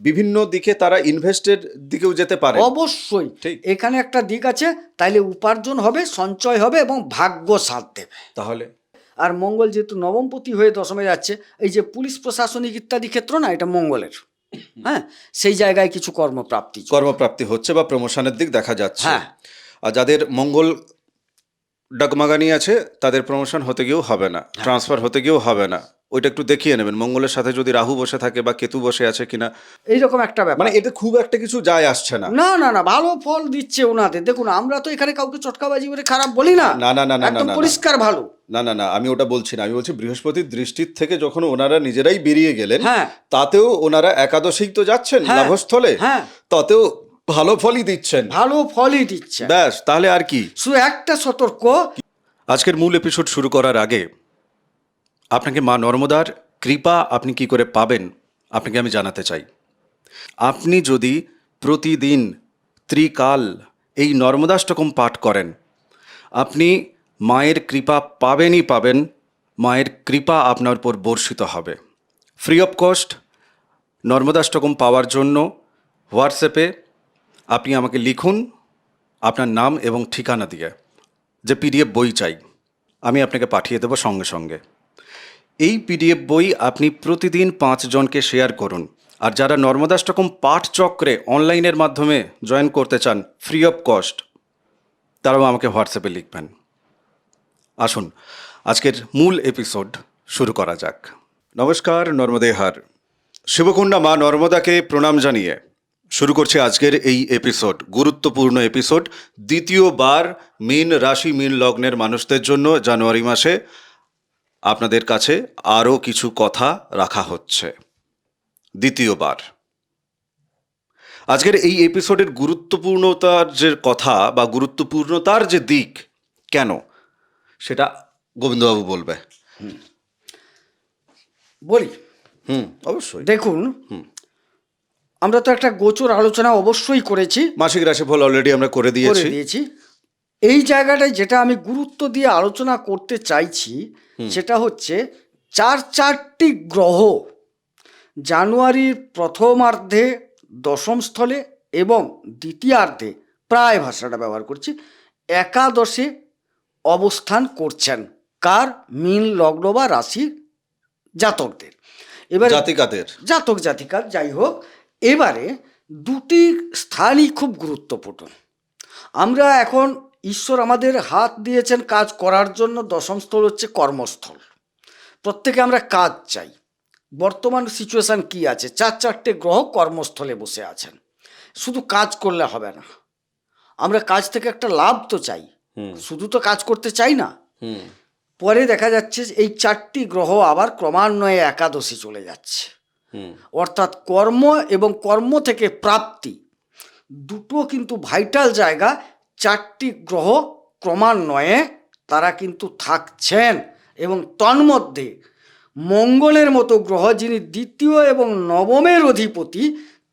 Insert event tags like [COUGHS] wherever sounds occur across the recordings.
বিভিন্ন দিকে তারা ইনভেস্টের দিকেও যেতে পারে। অবশ্যই। এখানে একটা দিক আছে তাইলে উপার্জন হবে সঞ্চয় হবে এবং ভাগ্য সাথ দেবে। তাহলে? আর মঙ্গল যেহেতু নবমপতি হয়ে দশমে যাচ্ছে এই যে পুলিশ প্রশাসনিক ইত্যাদি ক্ষেত্র না এটা মঙ্গলের। [COUGHS] হ্যাঁ? সেই জায়গায় কিছু কর্মপ্রাপ্তি কর্মপ্রাপ্তি হচ্ছে বা প্রমোশনের দিক দেখা যাচ্ছে। হ্যাঁ। আর যাদের মঙ্গল ডাকমাগানি আছে তাদের প্রমোশন হতে গিয়েও হবে না হ্যাঁ। ট্রান্সফার হতে গিয়েও হবে না। ওইটা একটু দেখিয়ে নেবেন। মঙ্গলের সাথে যদি রাহু বসে থাকে বা কেতু বসে আছে কিনা। এইরকম একটা ব্যাপার। মানে এটা খুব একটা কিছু যায় আসছে না। না না না ভালো ফল দিচ্ছে ওনাদের। দেখুন আমরা তো এখানে কাউকে চটকাবাজি করে খারাপ বলি না। না, না, না, না, একদম না। পরিষ্কার ভালো। না না না আমি ওটা বলছি না। আমি বলছি বৃহস্পতির দৃষ্টির থেকে যখন ওনারা নিজেরাই বেরিয়ে গেলেন হ্যাঁ। তাতেও ওনারা একাদশী তো যাচ্ছেন হ্যাঁ, লাভস্থলে। হ্যাঁ। তাতেও ভালো ফলই দিচ্ছেন। ভালো ফলই দিচ্ছে ব্যাস তাহলে আর কি? শুধু একটা সতর্ক। আজকের মূল এপিসোড শুরু করার আগে আপনাকে মা নর্মদার কৃপা আপনি কি করে পাবেন, আপনাকে আমি জানাতে চাই। আপনি যদি প্রতিদিন ত্রিকাল এই নর্মদাষ্টকম পাঠ করেন, আপনি মায়ের কৃপা পাবেনই পাবেন, মায়ের কৃপা আপনার উপর বর্ষিত হবে। ফ্রি অফ কস্ট নর্মদাষ্টকম পাওয়ার জন্য হোয়াটসঅ্যাপে আপনি আমাকে লিখুন আপনার নাম এবং ঠিকানা দিয়ে, যে পিডিএফ বই চাই, আমি আপনাকে পাঠিয়ে দেবো সঙ্গে সঙ্গে। এই পিডিএফ বই আপনি প্রতিদিন পাঁচজনকে শেয়ার করুন। আর যারা নর্মদাষ্টকম পাঠ চক্রে অনলাইনের মাধ্যমে জয়েন করতে চান ফ্রি অফ কস্ট তারাও আমাকে হোয়াটসঅ্যাপে লিখবেন। আসুন, আজকের মূল এপিসোড শুরু করা যাক। নমস্কার নর্মদেহার শিবকুণ্ডা মা নর্মদাকে প্রণাম জানিয়ে শুরু করছে আজকের এই এপিসোড গুরুত্বপূর্ণ এপিসোড দ্বিতীয়বার মীন রাশি, মীন লগ্নের মানুষদের জন্য জানুয়ারি মাসে। আপনাদের কাছে আরও কিছু কথা রাখা হচ্ছে। দ্বিতীয়বার। আজকের এই এপিসোডের গুরুত্বপূর্ণতার যে কথা বা গুরুত্বপূর্ণতার যে দিক কেন? সেটা গোবিন্দবাবু বলবে। বলি? হুম অবশ্যই। দেখুন আমরা তো একটা গোচর আলোচনা অবশ্যই করেছি। মাসিক রাশিফল অলরেডি আমরা করে দিয়েছি। এই জায়গাটায় যেটা আমি গুরুত্ব দিয়ে আলোচনা করতে চাইছি সেটা হচ্ছে চার চারটি গ্রহ জানুয়ারির প্রথমার্ধে দশম স্থলে এবং দ্বিতীয়ার্ধে প্রায় ভাষাটা ব্যবহার করছি একাদশে অবস্থান করছেন। কার? মীন লগ্ন বা রাশির জাতকদের। এবার জাতিকাদের। জাতক জাতিকার যাই হোক এবারে দুটি স্থানই খুব গুরুত্বপূর্ণ। আমরা এখন ঈশ্বর আমাদের হাত দিয়েছেন কাজ করার জন্য দশম স্থল হচ্ছে কর্মস্থল। প্রত্যেকে আমরা কাজ চাই। বর্তমান সিচুয়েশন কি আছে? চার চারটে গ্রহ কর্মস্থলে বসে আছেন। শুধু কাজ করলে হবে না। আমরা কাজ থেকে একটা লাভ তো চাই। শুধু তো কাজ করতে চাই না। পরে দেখা যাচ্ছে যে এই চারটি গ্রহ আবার ক্রমান্বয়ে একাদশী চলে যাচ্ছে। অর্থাৎ কর্ম এবং কর্ম থেকে প্রাপ্তি দুটো কিন্তু ভাইটাল জায়গা চারটি গ্রহ ক্রমান্বয়ে তারা কিন্তু থাকছেন এবং তন্মধ্যে মঙ্গলের মতো গ্রহ যিনি দ্বিতীয় এবং নবমের অধিপতি,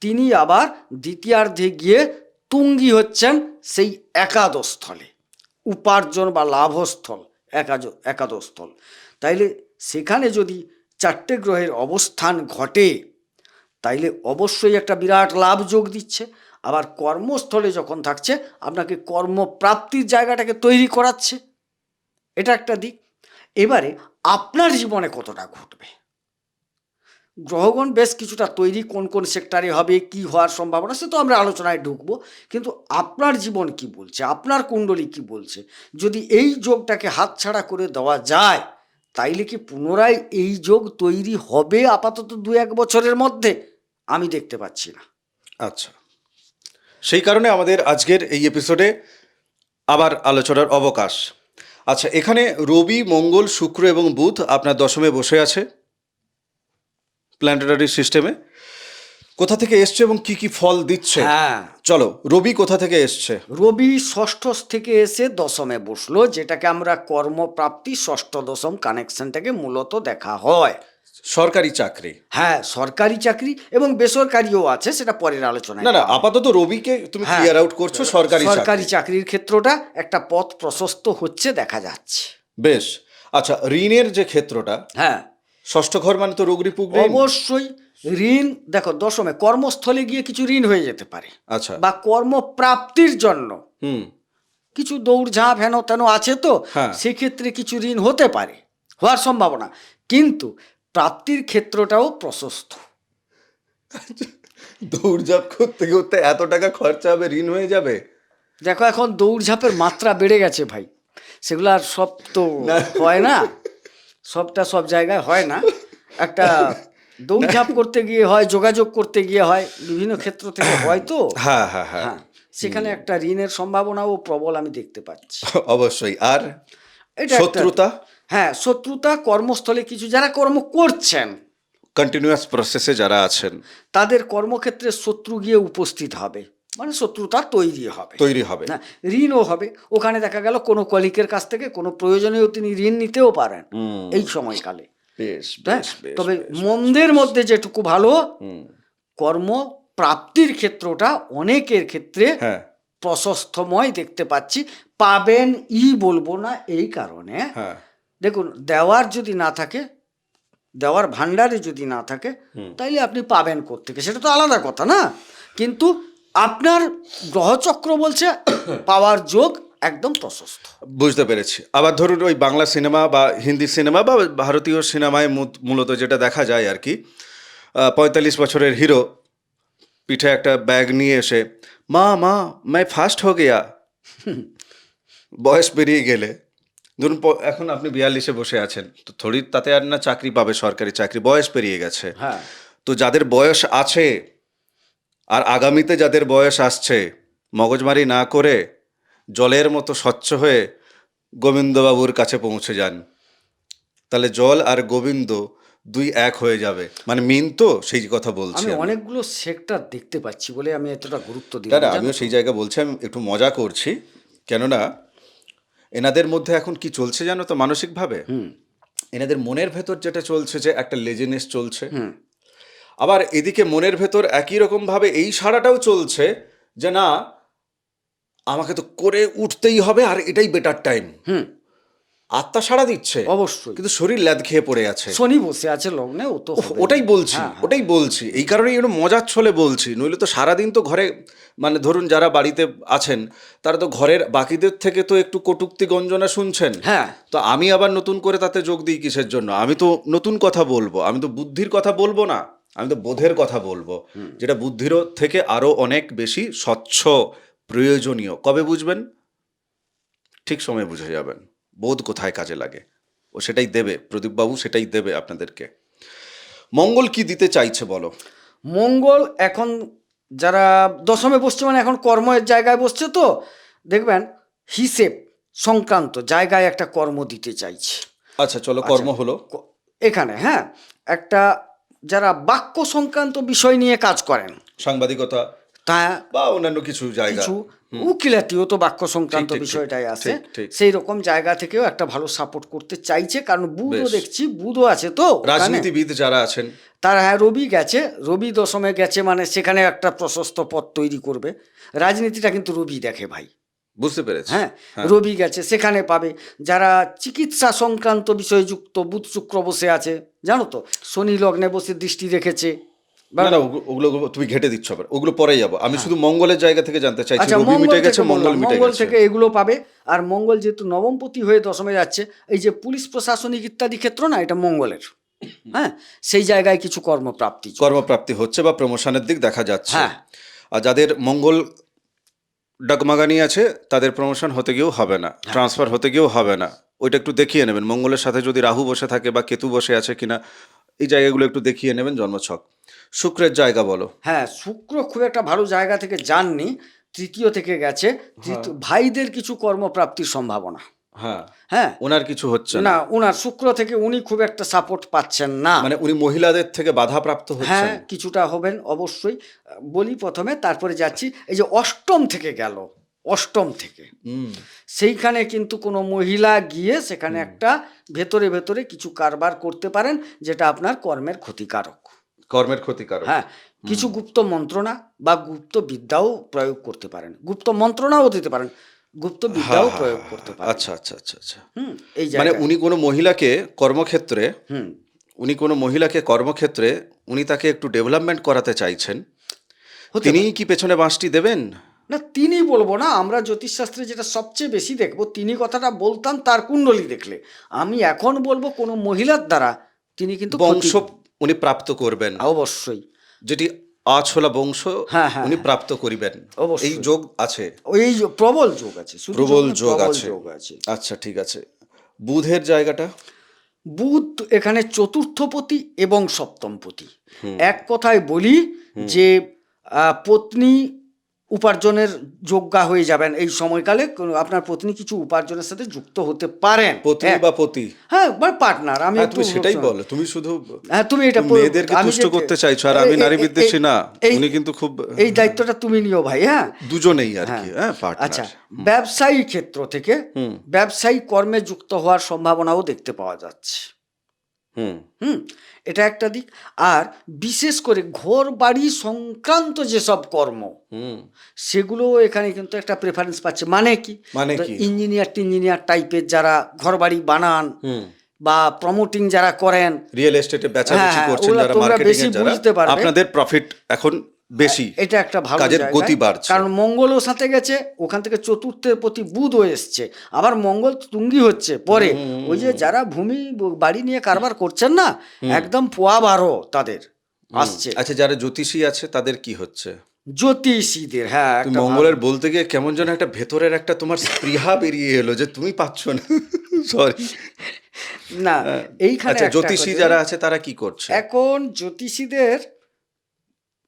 তিনি আবার দ্বিতীয়ার্ধে গিয়ে তুঙ্গি হচ্ছেন সেই একাদশ স্থলে। উপার্জন বা লাভস্থল, একাজ একাদশস্থল তাইলে সেখানে যদি চারটে গ্রহের অবস্থান ঘটে তাইলে অবশ্যই একটা বিরাট লাভ যোগ দিচ্ছে। আবার কর্মস্থলে যখন থাকছে, আপনাকে কর্মপ্রাপ্তির জায়গাটাকে তৈরি করাচ্ছে। এটা একটা দিক। এবারে আপনার জীবনে কতটা ঘটবে? গ্রহগণ বেশ কিছুটা তৈরি, কোন কোন সেক্টরে হবে, কি হওয়ার সম্ভাবনা, সে তো আমরা আলোচনায় ঢুকবো। কিন্তু আপনার জীবন কি বলছে? আপনার কুণ্ডলী কি বলছে? যদি এই যোগটাকে হাতছাড়া করে দেওয়া যায়, তাইলে কি পুনরায় এই যোগ তৈরি হবে আপাতত দু এক বছরের মধ্যে? আমি দেখতে পাচ্ছি না। আচ্ছা। সেই কারণে আমাদের আজকের এই এপিসোডে আবার আলোচনার অবকাশ। আচ্ছা এখানে রবি মঙ্গল শুক্র এবং বুধ আপনার দশমে বসে আছে প্ল্যানেটারি সিস্টেমে কোথা থেকে এসছে এবং কি কি ফল দিচ্ছে? হ্যাঁ। চলো রবি কোথা থেকে এসছে? রবি ষষ্ঠ থেকে এসে দশমে বসল যেটাকে আমরা কর্মপ্রাপ্তি ষষ্ঠ দশম কানেকশনটাকে মূলত দেখা হয়। সরকারি চাকরি। হ্যাঁ সরকারি চাকরি এবং বেসরকারিও আছে সেটা পরের আলোচনায় না না আপাতত রবিকে তুমি। ক্লিয়ার আউট করছ সরকারি সরকারি চাকরির ক্ষেত্রটা একটা পথ প্রশস্ত হচ্ছে দেখা যাচ্ছে। বেশ আচ্ছা ঋণের যে ক্ষেত্রটা হ্যাঁ। ষষ্ঠ ঘর মানে তো রোগরি পুগরি অবশ্যই ঋণ দেখো দশমে কর্মস্থলে গিয়ে কিছু ঋণ হয়ে যেতে পারে। আচ্ছা। বা কর্মপ্রাপ্তির জন্য হুম। কিছু দৌড়ঝাঁপ হেন তেন আছে তো হ্যাঁ। সেক্ষেত্রে কিছু ঋণ হতে পারে হওয়ার সম্ভাবনা। কিন্তু প্রাপ্তির ক্ষেত্রটাও প্রশস্ত। [LAUGHS] দৌড়ঝাঁপ করতে করতে এত টাকা খরচা হবে ঋণ হয়ে যাবে? দেখো এখন দৌড়ঝাঁপের মাত্রা বেড়ে গেছে ভাই। সেগুলো আর সব তো হয় না। সবটা সব জায়গায় হয় না। একটা [LAUGHS] দৌড়ঝাঁপ করতে গিয়ে হয় যোগাযোগ করতে গিয়ে হয় বিভিন্ন ক্ষেত্র থেকে হয় তো? [COUGHS] হ্যাঁ হ্যাঁ হ্যাঁ। হ্যাঁ সেখানে একটা ঋণের সম্ভাবনাও প্রবল আমি দেখতে পাচ্ছি। অবশ্যই। আর? শত্রুতা? হ্যাঁ শত্রুতা কর্মস্থলে কিছু যারা কর্ম করছেন কন্টিনিউয়াস প্রসেসে যারা আছেন তাদের কর্মক্ষেত্রে শত্রু গিয়ে উপস্থিত হবে। মানে শত্রুতা তৈরি হবে। তৈরি হবে। না ঋণও হবে। ওখানে দেখা গেল কোনো কলিকের কাছ থেকে কোনো প্রয়োজনেও তিনি ঋণ নিতেও পারেন। এই সময়কালে। বেশ হ্যাঁ তবে মন্দের মধ্যে যেটুকু ভালো কর্ম প্রাপ্তির ক্ষেত্রটা অনেকের ক্ষেত্রে হ্যাঁ। প্রশস্তময় দেখতে পাচ্ছি। পাবেন ই বলব না এই কারণে। হ্যাঁ। দেখুন দেওয়ার যদি না থাকে দেওয়ার ভাণ্ডারে যদি না থাকে তাইলে আপনি পাবেন কোত্থেকে? সেটা তো আলাদা কথা না? কিন্তু আপনার গ্রহচক্র বলছে [COUGHS] পাওয়ার যোগ একদম প্রশস্ত। বুঝতে পেরেছি। আবার ধরুন ওই বাংলা সিনেমা বা হিন্দি সিনেমা বা ভারতীয় সিনেমায় মূলত যেটা দেখা যায় আর কি পঁয়তাল্লিশ বছরের হিরো পিঠে একটা ব্যাগ নিয়ে এসে মা মা মাই ফার্স্ট হো গিয়া। বয়স পেরিয়ে গেলে ধরুন এখন আপনি বিয়াল্লিশে বসে আছেন তো থোড়ি তাতে আর না চাকরি পাবে সরকারি চাকরি বয়স পেরিয়ে গেছে। হ্যাঁ। তো যাদের বয়স আছে আর আগামীতে যাদের বয়স আসছে মগজমারি না করে জলের মতো স্বচ্ছ হয়ে গোবিন্দবাবুর কাছে পৌঁছে যান। তাহলে জল আর গোবিন্দ দুই এক হয়ে যাবে। মানে মিন তো সেই কথা বলছি আমি। অনেকগুলো সেক্টর দেখতে পাচ্ছি বলে আমি এতটা গুরুত্ব দিই না আমিও সেই জায়গা বলছি আমি একটু মজা করছি। কেননা এনাদের মধ্যে এখন কি চলছে জানো তো মানসিকভাবে? এনাদের মনের ভেতর যেটা চলছে যে একটা লেজিনেস চলছে। আবার এদিকে মনের ভেতর একই রকম ভাবে এই সারাটাও চলছে যে না আমাকে তো করে উঠতেই হবে আর এটাই বেটার টাইম হুম। আত্মা সাড়া দিচ্ছে। অবশ্যই। কিন্তু শরীর ল্যাদ খেয়ে পড়ে আছে। শনি বসে আছে লগ্নে ও তো ওটাই বলছি ওটাই বলছি। এই কারণেই একটু মজার ছলে বলছি নইলে তো সারাদিন তো ঘরে মানে ধরুন যারা বাড়িতে আছেন তারা তো ঘরের বাকিদের থেকে তো একটু কটুক্তি গঞ্জনা শুনছেন। হ্যাঁ। তো আমি আবার নতুন করে তাতে যোগ দিই কিসের জন্য? আমি তো নতুন কথা বলব আমি তো বুদ্ধির কথা বলব না আমি তো বোধের কথা বলব যেটা বুদ্ধিরও থেকে আরও অনেক বেশি স্বচ্ছ প্রয়োজনীয়। কবে বুঝবেন? ঠিক সময় বুঝে যাবেন। বোধ কোথায় কাজে লাগে? ও সেটাই দেবে প্রদীপবাবু সেটাই দেবে আপনাদেরকে। মঙ্গল কি দিতে চাইছে বলো? মঙ্গল এখন যারা দশমে বসছে মানে এখন কর্মের জায়গায় বসছে তো দেখবেন হিসেব সংক্রান্ত জায়গায় একটা কর্ম দিতে চাইছে। আচ্ছা চলো কর্ম হলো। এখানে হ্যাঁ একটা যারা বাক্য সংক্রান্ত বিষয় নিয়ে কাজ করেন। সাংবাদিকতা তা বা অন্যান্য কিছু জায়গা। কিছু উকিলাতিও তো বাক্য সংক্রান্ত বিষয়টাই আছে। সেই রকম জায়গা থেকেও একটা ভালো সাপোর্ট করতে চাইছে কারণ বুধও। দেখছি বুধও আছে তো রাজনীতিবিদ যারা আছেন। তার হ্যাঁ রবি গেছে। রবি দশমে গেছে মানে সেখানে একটা প্রশস্ত পথ তৈরি করবে। রাজনীতিটা কিন্তু রবি দেখে ভাই। বুঝতে পেরেছি। হ্যাঁ রবি গেছে সেখানে পাবে। যারা চিকিৎসা সংক্রান্ত বিষয়যুক্ত বুধ শুক্র বসে আছে জানো তো? শনি লগ্নে বসে দৃষ্টি রেখেছে। না না ওগুলো ওগুলো তুমি ঘেটে দিচ্ছ আবার। ওগুলো পরে যাব। আমি শুধু মঙ্গলের জায়গা থেকে জানতে চাইছি আচ্ছা রবি মিটে গেছে মঙ্গল মিটে মঙ্গল থেকে এগুলো পাবে। আর মঙ্গল যেহেতু নবমপতি হয়ে দশমে যাচ্ছে এই যে পুলিশ প্রশাসনিক ইত্যাদি ক্ষেত্র না এটা মঙ্গলের। হ্যাঁ সেই জায়গায় কিছু কর্মপ্রাপ্তি কর্মপ্রাপ্তি হচ্ছে বা প্রমোশনের দিক দেখা যাচ্ছে। হ্যাঁ। আর যাদের মঙ্গল ডাকমাগানি আছে তাদের প্রমোশন হতে গিয়েও হবে না হ্যাঁ। ট্রান্সফার হতে গিয়েও হবে না। ওইটা একটু দেখিয়ে নেবেন। মঙ্গলের সাথে যদি রাহু বসে থাকে বা কেতু বসে আছে কিনা এই জায়গাগুলো একটু দেখিয়ে নেবেন জন্মছক। শুক্রের জায়গা বলো। হ্যাঁ শুক্র খুব একটা ভালো জায়গা থেকে যাননি তৃতীয় থেকে গেছে। ভাইদের কিছু কর্মপ্রাপ্তির সম্ভাবনা। হ্যাঁ। হ্যাঁ। ওনার কিছু হচ্ছে না। ওনার শুক্র থেকে উনি খুব একটা সাপোর্ট পাচ্ছেন না। মানে উনি মহিলাদের থেকে বাধাপ্রাপ্ত হ্যাঁ হচ্ছেন কিছুটা হবেন অবশ্যই। বলি প্রথমে তারপরে যাচ্ছি। এই যে অষ্টম থেকে গেল অষ্টম থেকে। সেইখানে কিন্তু কোনো মহিলা গিয়ে সেখানে একটা ভেতরে ভেতরে কিছু কারবার করতে পারেন যেটা আপনার কর্মের ক্ষতিকারক। কর্মের ক্ষতিকারক। হ্যাঁ কিছু গুপ্ত মন্ত্রণা বা গুপ্ত বিদ্যাও প্রয়োগ করতে পারেন। গুপ্ত মন্ত্রণাও দিতে পারেন গুপ্ত বিদ্যাও প্রয়োগ করতে পারেন। আচ্ছা আচ্ছা আচ্ছা আচ্ছা। হুম এই মানে উনি কোনো মহিলাকে কর্মক্ষেত্রে হুম। উনি কোনো মহিলাকে কর্মক্ষেত্রে উনি তাকে একটু ডেভেলপমেন্ট করাতে চাইছেন তিনিই কি পেছনে বাঁশটি দেবেন? না তিনি বলব না আমরা জ্যোতিষশাস্ত্রে যেটা সবচেয়ে বেশি দেখব তিনি কথাটা বলতাম তার কুণ্ডলী দেখলে। আমি এখন বলব কোনো মহিলার দ্বারা তিনি কিন্তু বংশ উনি প্রাপ্ত করবেন। অবশ্যই। যেটি আছলা বংশ হ্যাঁ, হ্যাঁ, উনি প্রাপ্ত করিবেন। এই যোগ আছে? যে প্রবল যোগ আছে প্রবল যোগ আছে। যোগ আছে। আচ্ছা ঠিক আছে। বুধের জায়গাটা? বুধ এখানে চতুর্থপতি এবং সপ্তমপতি। এক কথায় বলি যে পত্নী উপার্জনের যোগ্যা হয়ে যাবেন। এই সময়কালে আপনার পত্নী কিছু উপার্জনের সাথে যুক্ত হতে পারেন। পত্নী বা পতি? হ্যাঁ পার্টনার আমি হ্যাঁ, একটু তুমি সেটাই বলো তুমি শুধু হ্যাঁ তুমি এটা মেয়েদেরকে তুষ্ট করতে চাইছো আর আমি নারী বিদ্বেষী না উনি কিন্তু খুব এই দায়িত্বটা তুমি নিও ভাই হ্যাঁ। দুজনেই আর কি হ্যাঁ আচ্ছা ব্যবসায়ী ক্ষেত্র থেকে ব্যবসায়ী কর্মে যুক্ত হওয়ার সম্ভাবনাও দেখতে পাওয়া যাচ্ছে। হুম। হুম এটা একটা দিক। আর বিশেষ করে ঘর বাড়ি সংক্রান্ত যেসব কর্ম হুম। সেগুলো এখানে কিন্তু একটা প্রেফারেন্স পাচ্ছে। মানে কি? মানে? ইঞ্জিনিয়ার টিঞ্জিনিয়ার টাইপের যারা ঘর বাড়ি বানান হুম। বা প্রমোটিং যারা করেন রিয়েল এস্টেটে বেচা হ্যাঁ, হ্যাঁ, করছেন যারা মার্কেটিং এর যারা। আপনাদের প্রফিট এখন বেশি। এটা একটা ভালো কাজের। গতি বাড়ছে। কারণ মঙ্গলও সাথে গেছে ওখান থেকে চতুর্থের প্রতি বুধও এসছে। আবার মঙ্গল তুঙ্গি হচ্ছে পরে। ওই যে যারা ভূমি বাড়ি নিয়ে কারবার করছেন না একদম পোয়া বারো তাদের আসছে। আচ্ছা যারা জ্যোতিষী আছে তাদের কি হচ্ছে? জ্যোতিষীদের হ্যাঁ একটা মঙ্গলের বলতে গিয়ে কেমন যেন একটা ভেতরের একটা তোমার স্পৃহা বেরিয়ে এলো যে তুমি পাচ্ছ না। সরি না এইখানে আচ্ছা একটা জ্যোতিষী কথা- যারা আছে তারা কি করছে? এখন জ্যোতিষীদের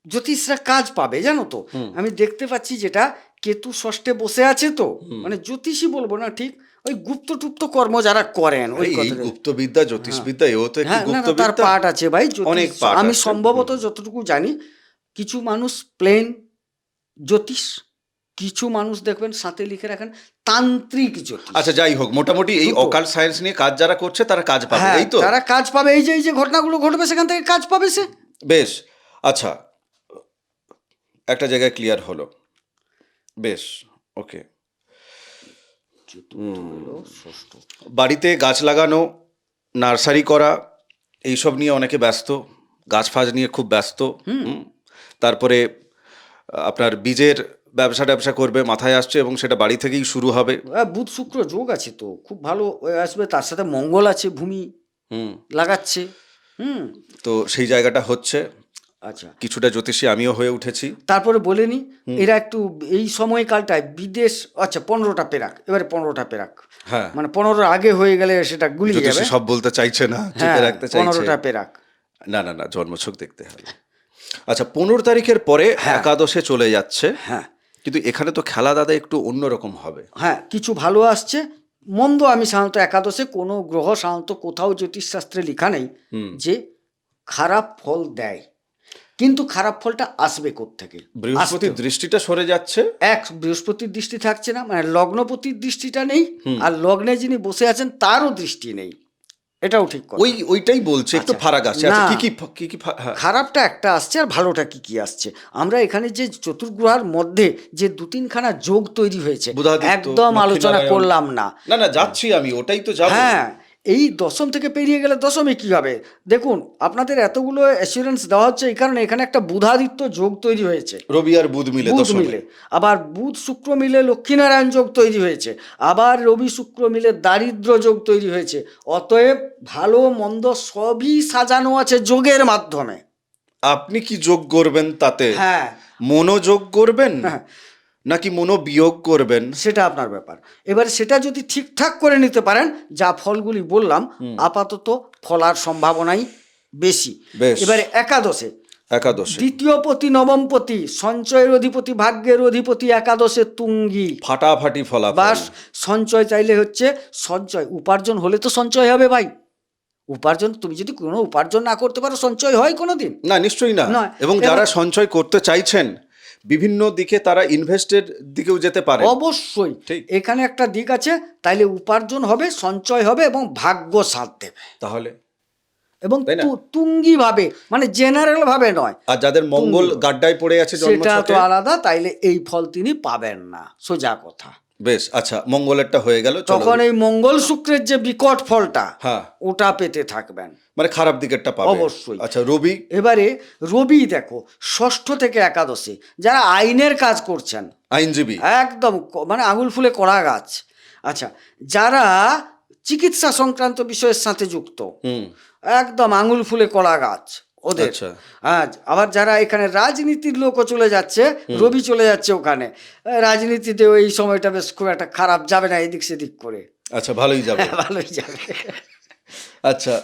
জ্যোতিষরা কাজ পাবে জানো তো? আমি দেখতে পাচ্ছি যেটা কেতু ষষ্ঠে বসে আছে তো মানে জ্যোতিষী বলব না ঠিক? ওই গুপ্ত টুপ্ত কর্ম যারা করেন ওই এই কথাটা। গুপ্তবিদ্যা জ্যোতিষবিদ্যা এও তো একটি হ্যাঁ না না, তার গুপ্তবিদ্যা। পাঠ আছে ভাই জ্যোতিষ- অনেক পাঠ আমি আছে। সম্ভবত যতটুকু জানি কিছু মানুষ প্লেন জ্যোতিষ কিছু মানুষ দেখবেন সাথে লিখে রাখেন তান্ত্রিক জ্যোতিষ। আচ্ছা যাই হোক মোটামুটি এই। অকাল সায়েন্স নিয়ে কাজ যারা করছে তারা কাজ পাবে হ্যাঁ এই তো? তারা কাজ পাবে এই যে এই যে ঘটনাগুলো ঘটবে সেখান থেকে কাজ পাবে সে। বেশ আচ্ছা একটা জায়গায় ক্লিয়ার হলো। বেশ ওকে বাড়িতে গাছ লাগানো নার্সারি করা এইসব নিয়ে অনেকে ব্যস্ত গাছ ফাজ নিয়ে খুব ব্যস্ত হুম। তারপরে আপনার বীজের ব্যবসা ট্যাবসা করবে মাথায় আসছে এবং সেটা বাড়ি থেকেই শুরু হবে। বুধ শুক্র যোগ আছে তো খুব ভালো আসবে তার সাথে মঙ্গল আছে ভূমি হুম। লাগাচ্ছে হুম। তো সেই জায়গাটা হচ্ছে। আচ্ছা। কিছুটা জ্যোতিষী আমিও হয়ে উঠেছি। তারপরে বলে নি এরা একটু এই সময়কালটায় বিদেশ আচ্ছা পনেরোটা পেরাক এবারে পনেরোটা পেরাক। হ্যাঁ। মানে পনেরোর আগে হয়ে গেলে সেটা যাবে। সব বলতে চাইছে না হ্যাঁ পনেরোটা পেরাক। না না না জন্মছক দেখতে হবে। আচ্ছা পনেরো তারিখের পরে একাদশে চলে যাচ্ছে। হ্যাঁ। কিন্তু এখানে তো খেলা দাদা একটু অন্যরকম হবে। হ্যাঁ কিছু ভালো আসছে। মন্দ আমি সাধারণত একাদশে কোনো গ্রহ সাধারণত কোথাও জ্যোতিষশাস্ত্রে লেখা নেই যে খারাপ ফল দেয়। কিন্তু খারাপ ফলটা আসবে থেকে বৃহস্পতির দৃষ্টিটা সরে যাচ্ছে। এক বৃহস্পতির দৃষ্টি থাকছে না মানে লগ্নপতির দৃষ্টিটা নেই। আর লগ্নে যিনি বসে আছেন তারও দৃষ্টি নেই। এটাও ঠিক ওই ওইটাই বলছে একটু আচ্ছা, ফারাক আসছে। আচ্ছা কি কি কি কি হ্যাঁ। খারাপটা একটা আসছে আর ভালোটা কি কি আসছে। আমরা এখানে যে চতুর্গ্রহার মধ্যে যে দু তিনখানা যোগ তৈরি হয়েছে একদম আলোচনা করলাম না। না না যাচ্ছি আমি ওটাই তো যাব। হ্যাঁ এই দশম থেকে পেরিয়ে গেলে দশমে কি হবে? দেখুন আপনাদের এতগুলো অ্যাসুরেন্স দেওয়া হচ্ছে এই কারণে এখানে একটা বুধাদিত্য যোগ তৈরি হয়েছে। রবি আর বুধ মিলে বুধ মিলে। আবার বুধ শুক্র মিলে লক্ষ্মীনারায়ণ যোগ তৈরি হয়েছে। আবার রবি শুক্র মিলে দারিদ্র যোগ তৈরি হয়েছে। অতএব ভালো মন্দ সবই সাজানো আছে যোগের মাধ্যমে। আপনি কি যোগ করবেন তাতে? হ্যাঁ। মনোযোগ করবেন? হ্যাঁ। নাকি মনোবিয়োগ করবেন? সেটা আপনার ব্যাপার। এবার সেটা যদি ঠিকঠাক করে নিতে পারেন যা ফলগুলি বললাম আপাতত ফলার সম্ভাবনাই বেশি। এবারে একাদশে। একাদশে। দ্বিতীয় পতি নবম পতি সঞ্চয়ের অধিপতি ভাগ্যের অধিপতি একাদশে তুঙ্গি। ফাটাফাটি ফলাফল। বাস সঞ্চয় চাইলে হচ্ছে সঞ্চয়। উপার্জন হলে তো সঞ্চয় হবে ভাই। উপার্জন তুমি যদি কোনো উপার্জন না করতে পারো সঞ্চয় হয় কোনো দিন না নিশ্চয়ই না। এবং- যারা সঞ্চয় করতে চাইছেন বিভিন্ন দিকে তারা ইনভেস্টের দিকেও যেতে পারে। অবশ্যই। এখানে একটা দিক আছে তাইলে উপার্জন হবে সঞ্চয় হবে এবং ভাগ্য সাথ দেবে। তাহলে? এবং তুঙ্গি ভাবে মানে জেনারেল ভাবে নয়। আর যাদের মঙ্গল গাড্ডায় পড়ে আছে সেটা তো আলাদা তাইলে এই ফল তিনি পাবেন না। সোজা কথা। বেশ আচ্ছা মঙ্গলেরটা হয়ে গেল। তখন এই মঙ্গল শুক্রের যে বিকট ফলটা হ্যাঁ। ওটা পেতে থাকবেন। মানে খারাপ দিকেরটা পাবে অবশ্যই। আচ্ছা রবি? এবারে রবি দেখো ষষ্ঠ থেকে একাদশী যারা আইনের কাজ করছেন। আইনজীবী। একদম মানে আঙুল ফুলে কড়া গাছ। আচ্ছা যারা চিকিৎসা সংক্রান্ত বিষয়ের সাথে যুক্ত হুম। একদম আঙুল ফুলে কড়া গাছ। ওদের। আচ্ছা। হ্যাঁ আবার যারা এখানে রাজনীতির লোকও চলে যাচ্ছে রবি চলে যাচ্ছে ওখানে। রাজনীতিতে এই সময়টা বেশ খুব একটা খারাপ যাবে না এদিক সেদিক করে। আচ্ছা ভালোই যাবে। [LAUGHS] ভালোই যাবে। আচ্ছা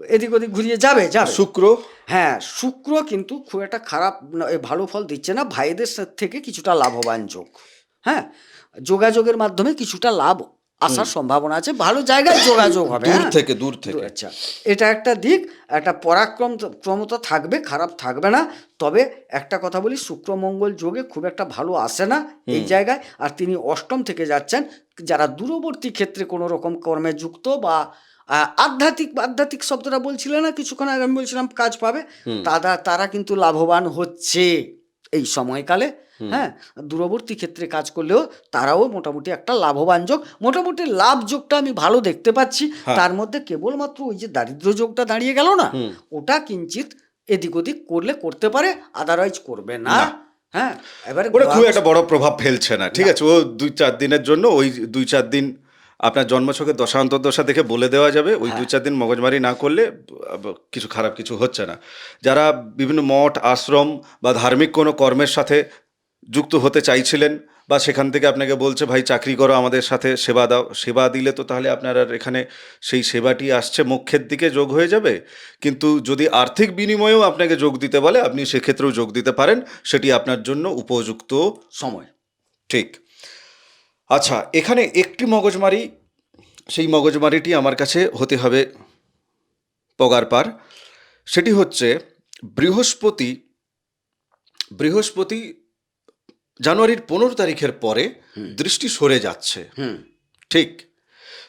এদিক ওদিক ঘুরিয়ে যাবে যাবে। শুক্র? হ্যাঁ শুক্র কিন্তু খুব একটা খারাপ ভালো ফল দিচ্ছে না। ভাইদের থেকে কিছুটা লাভবান যোগ। হ্যাঁ যোগাযোগের মাধ্যমে কিছুটা লাভ আসার সম্ভাবনা আছে ভালো জায়গায় যোগাযোগ হবে দূর হ্যাঁ? থেকে দূর থেকে। আচ্ছা। এটা একটা দিক একটা পরাক্রম ক্রমতা থাকবে খারাপ থাকবে না তবে একটা কথা বলি শুক্রমঙ্গল যোগে খুব একটা ভালো আসে না এই জায়গায় আর তিনি অষ্টম থেকে যাচ্ছেন যারা দূরবর্তী ক্ষেত্রে কোনো রকম কর্মে যুক্ত বা আধ্যাত্মিক আধ্যাত্মিক শব্দটা বলছিলেন না কিছুক্ষণ আগে আমি বলছিলাম কাজ পাবে তারা তারা কিন্তু লাভবান হচ্ছে। এই সময়কালে হ্যাঁ দূরবর্তী ক্ষেত্রে কাজ করলেও তারাও মোটামুটি একটা লাভবান যোগ। মোটামুটি লাভ যোগটা আমি ভালো দেখতে পাচ্ছি। তার মধ্যে কেবলমাত্র ওই যে দারিদ্র যোগটা দাঁড়িয়ে গেল না ওটা কিঞ্চিত এদিক ওদিক করলে করতে পারে আদারওয়াইজ করবে না। হ্যাঁ এবারে ওটা খুব একটা বড় প্রভাব ফেলছে না ঠিক আছে? ও দুই চার দিনের জন্য ওই দুই চার দিন আপনার জন্মছকের দশা অন্তর্দশা দেখে বলে দেওয়া যাবে ওই দুই চার দিন মগজমারি না করলে কিছু খারাপ কিছু হচ্ছে না। যারা বিভিন্ন মঠ আশ্রম বা ধার্মিক কোনো কর্মের সাথে যুক্ত হতে চাইছিলেন বা সেখান থেকে আপনাকে বলছে ভাই চাকরি করো আমাদের সাথে সেবা দাও। সেবা দিলে তো তাহলে আপনার আর এখানে সেই সেবাটি আসছে মুখ্যের দিকে যোগ হয়ে যাবে। কিন্তু যদি আর্থিক বিনিময়েও আপনাকে যোগ দিতে বলে আপনি সেক্ষেত্রেও যোগ দিতে পারেন সেটি আপনার জন্য উপযুক্ত সময়। ঠিক। আচ্ছা এখানে একটি মগজমারি সেই মগজমারিটি আমার কাছে হতে হবে পগার পার। সেটি হচ্ছে বৃহস্পতি বৃহস্পতি জানুয়ারির পনেরো তারিখের পরে দৃষ্টি সরে যাচ্ছে। ঠিক।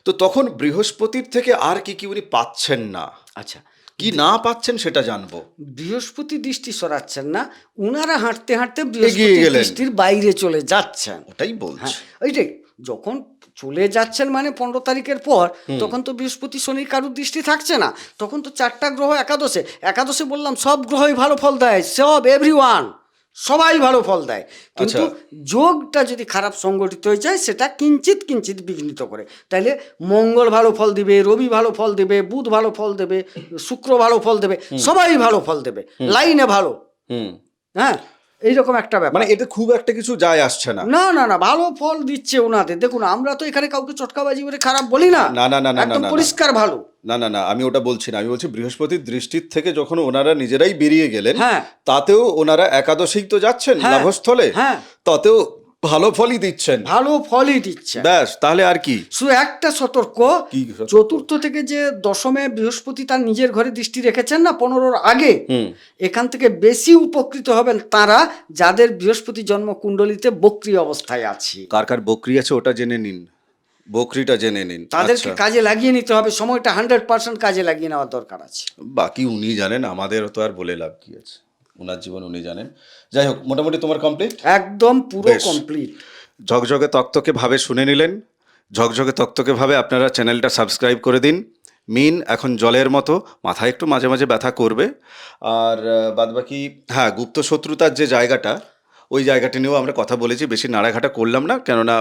তো তখন বৃহস্পতির থেকে আর কি কি উনি পাচ্ছেন না। আচ্ছা কি না পাচ্ছেন সেটা জানব। বৃহস্পতি দৃষ্টি সরাচ্ছেন না উনারা হাঁটতে হাঁটতে বৃহস্পতি দৃষ্টির বাইরে চলে যাচ্ছেন। ওটাই হ্যাঁ বলছি ওইটাই যখন চলে যাচ্ছেন মানে পনেরো তারিখের পর তখন তো বৃহস্পতি শনি কারুর দৃষ্টি থাকছে না। তখন তো চারটা গ্রহ একাদশে একাদশে বললাম সব গ্রহই ভালো ফল দেয় সব এভরিওয়ান সবাই ভালো ফল দেয়। কিন্তু যোগটা যদি খারাপ সংগঠিত হয়ে যায় সেটা কিঞ্চিত কিঞ্চিত বিঘ্নিত করে। তাইলে মঙ্গল ভালো ফল দিবে রবি ভালো ফল দেবে বুধ ভালো ফল দেবে শুক্র ভালো ফল দেবে সবাই ভালো ফল দেবে। লাইনে ভালো। হুম। হ্যাঁ? এইরকম একটা ব্যাপার। মানে এটা খুব একটা কিছু যায় আসছে না। না না না ভালো ফল দিচ্ছে ওনাদের। দেখুন আমরা তো এখানে কাউকে চটকাবাজি করে খারাপ বলি না। না, না, না, না, একদম। পরিষ্কার ভালো। না না না আমি ওটা বলছি না। আমি বলছি বৃহস্পতির দৃষ্টির থেকে যখন ওনারা নিজেরাই বেরিয়ে গেলেন হ্যাঁ। তাতেও ওনারা একাদশী তো যাচ্ছেন হ্যাঁ, লাভস্থলে। হ্যাঁ। তাতেও ভালো ফলই দিচ্ছেন। ভালো ফলই দিচ্ছে ব্যাস তাহলে আর কি? শুধু একটা সতর্ক কি সতর্ক? চতুর্থ থেকে যে দশমে বৃহস্পতি তার নিজের ঘরে দৃষ্টি রেখেছেন না পনেরোর আগে হুম। এখান থেকে বেশি উপকৃত হবেন তারা যাদের বৃহস্পতি জন্ম কুণ্ডলিতে বক্রি অবস্থায় আছে। কার কার বকরি আছে ওটা জেনে নিন। বকরিটা জেনে নিন। তাদেরকে আচ্ছা। কাজে লাগিয়ে নিতে হবে সময়টা হান্ড্রেড পার্সেন্ট কাজে লাগিয়ে নেওয়ার দরকার আছে। বাকি উনি জানেন আমাদের তো আর বলে লাভ কি আছে। ওনার জীবন উনি জানেন। যাই হোক মোটামুটি তোমার কমপ্লিট একদম পুরো কমপ্লিট ঝকঝকে তক্তকে ভাবে শুনে নিলেন। ঝকঝকে তক্তকে ভাবে আপনারা চ্যানেলটা সাবস্ক্রাইব করে দিন। মিন এখন জলের মতো মাথায় একটু মাঝে মাঝে ব্যথা করবে। আর বাদবাকি হ্যাঁ গুপ্ত শত্রুতার যে জায়গাটা ওই জায়গাটি নিয়েও আমরা কথা বলেছি বেশি নাড়াঘাটা করলাম না কেননা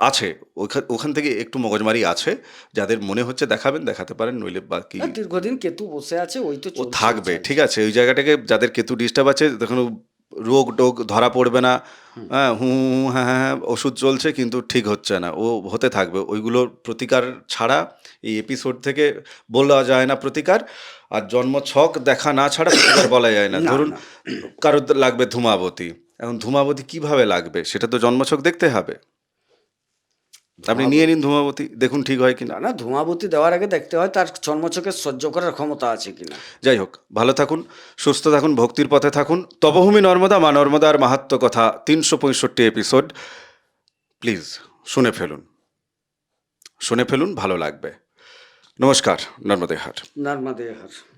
আছে। ওখান ওখান থেকে একটু মগজমারি আছে। যাদের মনে হচ্ছে দেখাবেন দেখাতে পারেন নইলে বাকি দীর্ঘদিন কেতু বসে আছে ওই তো ও থাকবে ঠিক আছে। ওই জায়গাটাকে যাদের কেতু ডিস্টার্ব আছে দেখুন রোগ টোগ ধরা পড়বে না। হ্যাঁ হু হু, হ্যাঁ হ্যাঁ হ্যাঁ, ওষুধ চলছে কিন্তু ঠিক হচ্ছে না। ও হতে থাকবে। ওইগুলোর প্রতিকার ছাড়া এই এপিসোড থেকে বলা যায় না প্রতিকার। আর জন্ম ছক দেখা না ছাড়া প্রতিকার বলা যায় না। ধরুন কারোর লাগবে ধূমাবতী। এখন ধূমাবতী কীভাবে লাগবে? সেটা তো জন্মছক দেখতে হবে। আপনি নিয়ে নিন ধূমাবতী দেখুন ঠিক হয় কিনা। না ধূমাবতী দেওয়ার আগে দেখতে হয় তার জন্মচোখে সহ্য করার ক্ষমতা আছে কিনা। যাই হোক ভালো থাকুন সুস্থ থাকুন ভক্তির পথে থাকুন। তবভূমি নর্মদা মা নর্মদার মাহাত্ম কথা তিনশো পঁয়ষট্টি এপিসোড প্লিজ শুনে ফেলুন। শুনে ফেলুন ভালো লাগবে। নমস্কার নর্মদে হাট। নর্মদে হার